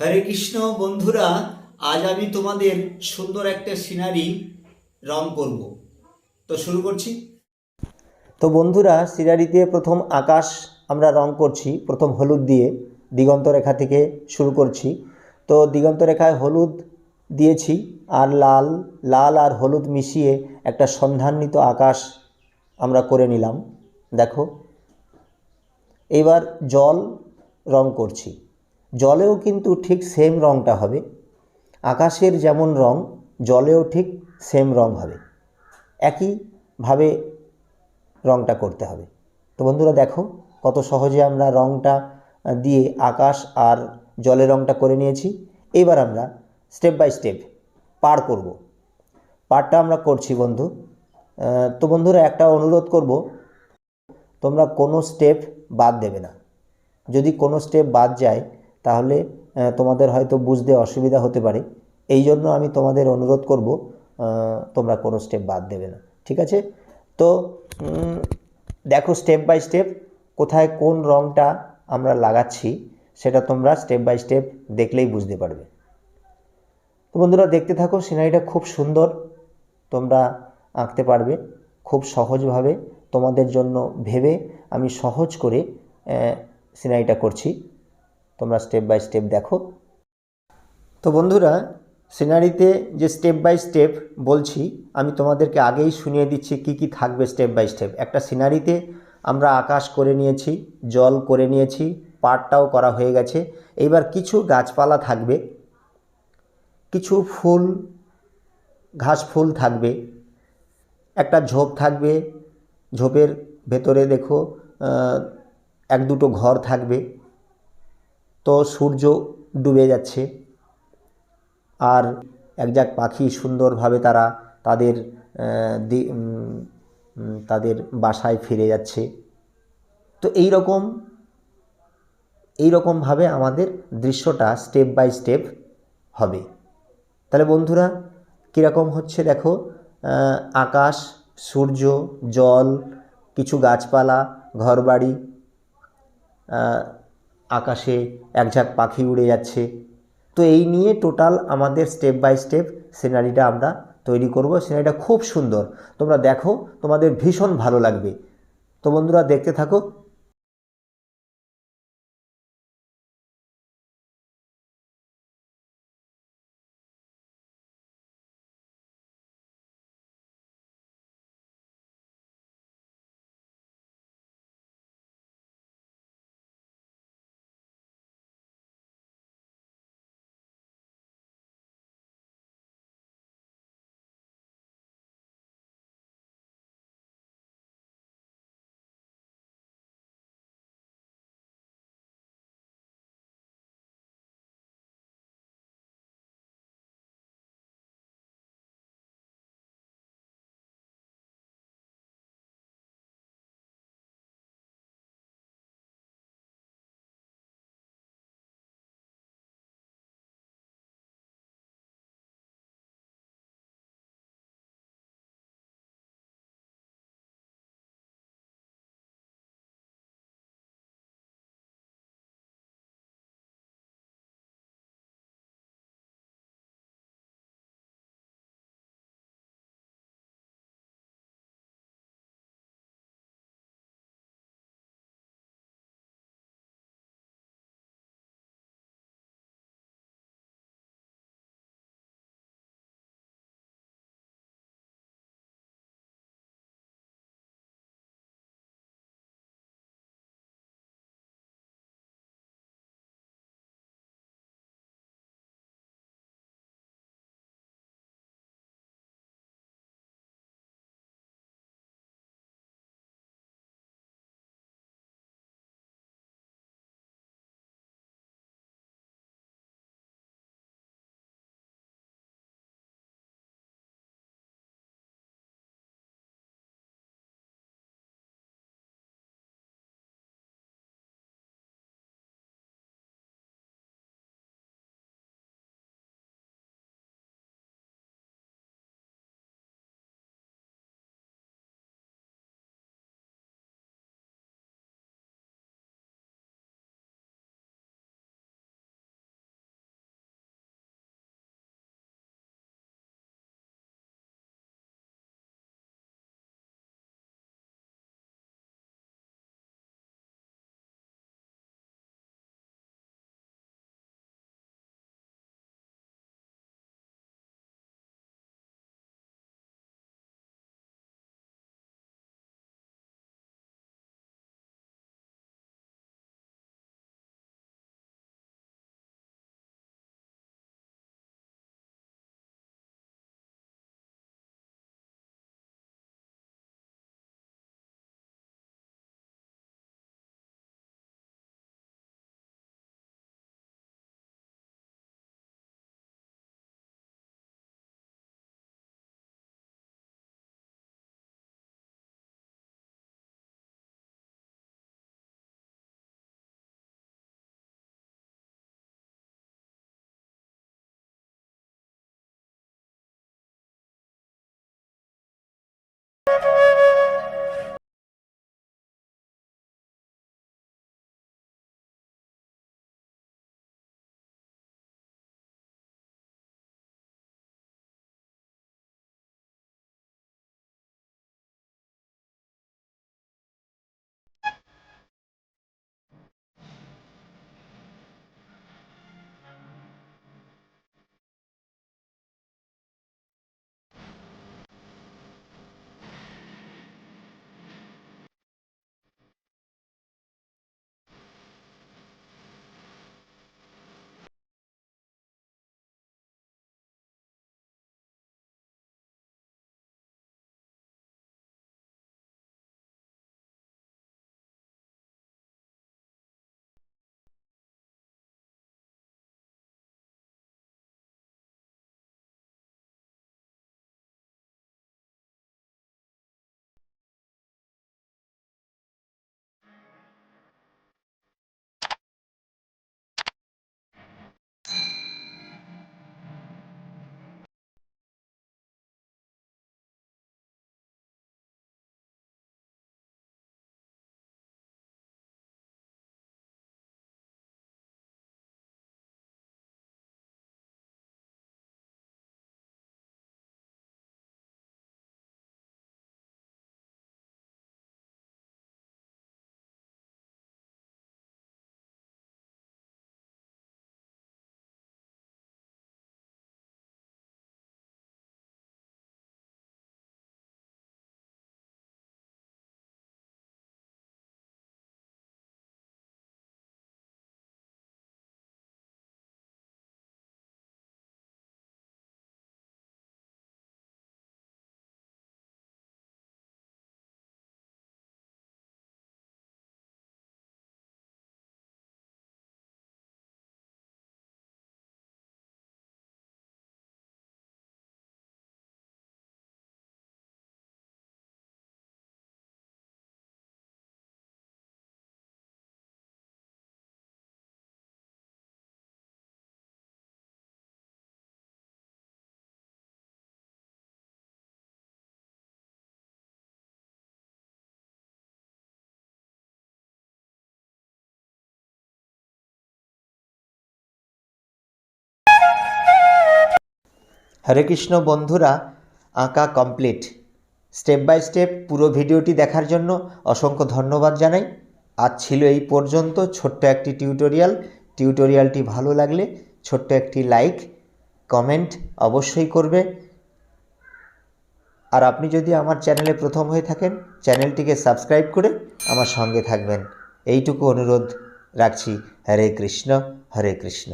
হরে কৃষ্ণ, বন্ধুরা, আজ আমি তোমাদের সুন্দর একটা সিনারি রং করব। তো শুরু করছি। তো বন্ধুরা, সিনারিতে প্রথম আকাশ আমরা রং করছি, প্রথম হলুদ দিয়ে দিগন্ত রেখা থেকে শুরু করছি। তো দিগন্ত রেখায় হলুদ দিয়েছি, আর লাল লাল আর হলুদ মিশিয়ে একটা সন্ধান্বিত আকাশ আমরা করে নিলাম। দেখো, এবার জল রং করছি। জলেও কিন্তু ঠিক সেম রংটা হবে। আকাশের যেমন রং, জলেও ঠিক সেম রং হবে। একইভাবে রংটা করতে হবে। তো বন্ধুরা দেখো, কত সহজে আমরা রংটা দিয়ে আকাশ আর জলের রংটা করে নিয়েছি। এবার আমরা স্টেপ বাই স্টেপ পার করব। পারটা আমরা করছি বন্ধু। তো বন্ধুরা একটা অনুরোধ করব, তোমরা কোনো স্টেপ বাদ দেবে না। যদি কোনো স্টেপ বাদ যায় তাহলে তোমাদের হয়তো বুঝতে অসুবিধা হতে পারে। এই জন্য আমি তোমাদের অনুরোধ করব তোমরা কোনো স্টেপ বাদ দেবে না, ঠিক আছে? তো দেখো স্টেপ বাই স্টেপ কোথায় কোন রঙটা আমরা লাগাচ্ছি, সেটা তোমরা স্টেপ বাই স্টেপ দেখলেই বুঝতে পারবে। তো বন্ধুরা, দেখতে থাকো, সিনারিটা খুব সুন্দর, তোমরা আঁকতে পারবে, খুব সহজভাবে তোমাদের জন্য ভেবে আমি সহজ করে সিনারিটা করছি। তোমরা স্টেপ বাই স্টেপ দেখো। তো বন্ধুরা সিনারিতে যে স্টেপ বাই স্টেপ বলছি, আমি তোমাদেরকে আগেই শুনিয়ে দিচ্ছি কি কি থাকবে স্টেপ বাই স্টেপ একটা সিনারিতে আমরা আকাশ করে নিয়েছি, জল করে নিয়েছি পাটটাও করা হয়ে গেছে। এইবার কিছু গাছপালা থাকবে, কিছু ফুল, ঘাস ফুল থাকবে, একটা ঝোপ থাকবে, ঝোপের ভেতরে দেখো এক দুটো ঘর থাকবে। তো সূর্য ডুবে যাচ্ছে। আর একজাক পাখি সুন্দরভাবে তারা তাদের তাদের বাসায় ফিরে যাচ্ছে। তো এই রকম এই রকমভাবে আমাদের দৃশ্যটা স্টেপ বাই স্টেপ হবে। তাহলে বন্ধুরা, কীরকম হচ্ছে দেখো আকাশ, সূর্য, জল, কিছু গাছপালা, ঘরবাড়ি আকাশে একঝাঁক পাখি উড়ে যাচ্ছে। তো এই নিয়ে টোটাল আমাদের স্টেপ বাই স্টেপ সিনারিটা আমরা তৈরি করব। সিনারিটা খুব সুন্দর। তোমরা দেখো, তোমাদের ভীষণ ভালো লাগবে। তো বন্ধুরা, দেখতে থাকো। হরে কৃষ্ণ বন্ধুরা, আঁকা কমপ্লিট স্টেপ বাই স্টেপ পুরো ভিডিওটি দেখার জন্য অসংখ্য ধন্যবাদ জানাই। আজ ছিল এই পর্যন্ত। ছোট্ট একটি টিউটোরিয়াল টিউটোরিয়ালটি ভালো লাগলে ছোট্ট একটি লাইক কমেন্ট অবশ্যই করবে। আর আপনি যদি আমার চ্যানেলে প্রথম হয়ে থাকেন চ্যানেলটিকে সাবস্ক্রাইব করে আমার সঙ্গে থাকবেন। এইটুকু অনুরোধ রাখছি। হরে কৃষ্ণ হরে কৃষ্ণ।